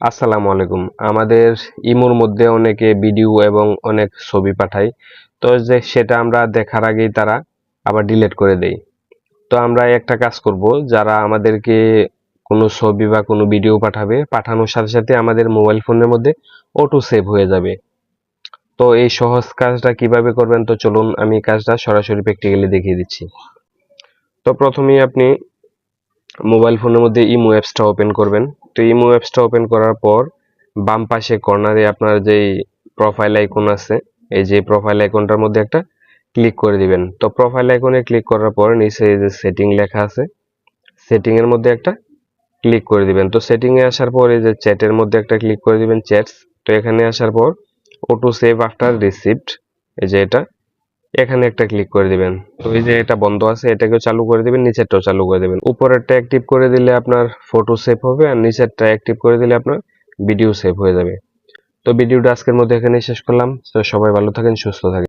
আসসালামু আলাইকুম। আমাদের ইমোর মধ্যে অনেকে ভিডিও এবং অনেক ছবি পাঠায়। তো যে সেটা আমরা দেখার আগেই তারা আবার ডিলিট করে দেয়। তো আমরা একটা কাজ করব, যারা আমাদেরকে কোনো ছবি বা কোনো ভিডিও পাঠাবে, পাঠানোর সাথে সাথে আমাদের মোবাইল ফোনের মধ্যে অটো সেভ হয়ে যাবে। তো এই সহজ কাজটা কীভাবে করবেন, তো চলুন আমি কাজটা সরাসরি প্র্যাকটিক্যালি দেখিয়ে দিচ্ছি। তো প্রথমেই আপনি মোবাইল ফোনের মধ্যে ইমো অ্যাপসটা ওপেন করবেন। তো ইমো অ্যাপসটা ওপেন করার পর বাম পাশে কর্নারে আপনার যেই প্রোফাইল আইকন আছে, এই যে প্রোফাইল আইকনটার মধ্যে একটা ক্লিক করে দিবেন। তো প্রোফাইল আইকনে ক্লিক করার পর নিচে এই যে সেটিং লেখা আছে সেটিং এর মধ্যে একটা ক্লিক করে দিবেন। তো সেটিং এ আসার পর এই যে চ্যাটের মধ্যে একটা ক্লিক করে দিবেন চ্যাটস তো এখানে আসার পর অটো সেভ আফটার রিসিপ্ট এই যে এটা। এখানে একটা ক্লিক করে দিবেন। তো এই যে এটা বন্ধ আছে, এটাকেও চালু করে দিবেন, নিচেরটাও চালু করে দিবেন। উপরেরটা অ্যাক্টিভ করে দিলে আপনার ফটো সেভ হবে আর নিচেরটা অ্যাক্টিভ করে দিলে আপনার ভিডিও সেভ হয়ে যাবে। তো ভিডিওটা আজকের মধ্যে এখানেই শেষ করলাম। তো সবাই ভালো থাকেন, সুস্থ থাকেন।